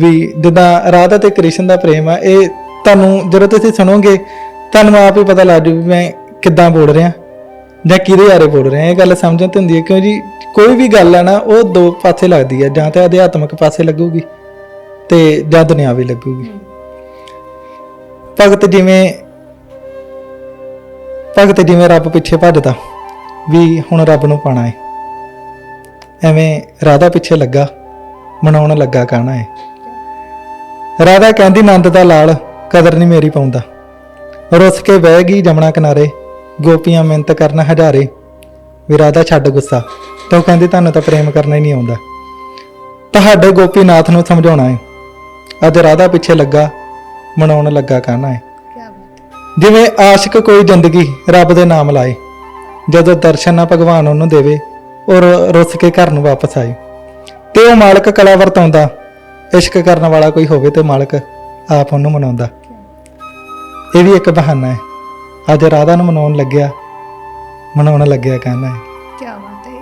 ਵੀ ਜਿੱਦਾਂ ਰਾਧਾ ਤੇ ਕ੍ਰਿਸ਼ਨ ਦਾ ਪ੍ਰੇਮ ਆ ਇਹ ਤੁਹਾਨੂੰ ਜਦੋਂ ਤੁਸੀਂ ਸੁਣੋਗੇ ਤੁਹਾਨੂੰ ਆਪ ਹੀ ਪਤਾ ਲੱਗ ਜੂ ਵੀ ਮੈਂ ਕਿੱਦਾਂ ਬੋਲ ਰਿਹਾ ਜਾਂ ਕਿਹਦੇ ਬਾਰੇ ਬੋਲ ਰਿਹਾ। ਇਹ ਗੱਲ ਸਮਝਣ ਤੇ ਹੁੰਦੀ ਹੈ ਕਿਉਂ ਜੀ ਕੋਈ ਵੀ ਗੱਲ ਆ ਨਾ ਉਹ ਦੋ ਪਾਸੇ ਲੱਗਦੀ ਹੈ ਜਾਂ ਤੇ ਅਧਿਆਤਮਿਕ ਪਾਸੇ ਲੱਗੂਗੀ ਤੇ ਜਾਂ ਦੁਨਿਆਵੀ ਲੱਗੂਗੀ। ਭਗਤ ਜਿਵੇਂ ਭਗਤ ਜਿਵੇਂ ਰੱਬ ਪਿੱਛੇ ਭੱਜਦਾ ਵੀ ਹੁਣ ਰੱਬ ਨੂੰ ਪਾਣਾ ਹੈ ਐਵੇਂ ਰਾਧਾ ਪਿੱਛੇ ਲੱਗਾ ਮਨਾਉਣ ਲੱਗਾ ਕਾਣਾ ਹੈ ਰਾਧਾ ਕਹਿੰਦੀ ਨੰਦ ਦਾ ਲਾਲ ਕਦਰ ਨਹੀਂ ਮੇਰੀ ਪਾਉਂਦਾ। ਰੁੱਸ ਕੇ ਬਹਿ ਗਈ ਜਮਨਾ ਕਿਨਾਰੇ ਗੋਪੀਆਂ ਮਿੰਤ ਕਰਨ ਹਜ਼ਾਰੇ। ਵੀ ਰਾਧਾ ਛੱਡ ਗੁੱਸਾ। ਤਾਂ ਉਹ ਕਹਿੰਦੀ ਤੁਹਾਨੂੰ ਤਾਂ ਪ੍ਰੇਮ ਕਰਨਾ ਹੀ ਨਹੀਂ ਆਉਂਦਾ। ਤੁਹਾਡੇ ਗੋਪੀਨਾਥ ਨੂੰ ਸਮਝਾਉਣਾ ਹੈ। ਅੱਜ ਰਾਧਾ ਪਿੱਛੇ ਲੱਗਾ ਮਨਾਉਣ ਲੱਗਾ ਕਾਣਾ ਹੈ? ਜਿਵੇਂ ਆਸ਼ਿਕ ਕੋਈ ਜ਼ਿੰਦਗੀ ਰੱਬ ਦੇ ਨਾਮ ਲਾਏ ਜਦੋਂ ਦਰਸ਼ਨ ਨਾ ਭਗਵਾਨ ਉਹਨੂੰ ਦੇਵੇ ਔਰ ਰੁੱਸ ਕੇ ਘਰ ਨੂੰ ਵਾਪਸ ਆਏ। ਤੇ ਉਹ ਮਾਲਕ ਕਲਾ ਵਰਤਾਉਂਦਾ ਇਸ਼ਕ ਕਰਨ ਵਾਲਾ ਕੋਈ ਹੋਵੇ ਤੇ ਮਾਲਕ ਆਪ ਉਹਨੂੰ ਮਨਾਉਂਦਾ। ਇਹ ਵੀ ਇੱਕ ਬਹਾਨਾ ਹੈ। ਅੱਜ ਰਾਧਾ ਨੂੰ ਮਨਾਉਣ ਲੱਗਿਆ ਮਨਾਉਣ ਲੱਗਿਆ ਕਹਿੰਦਾ ਹੈ।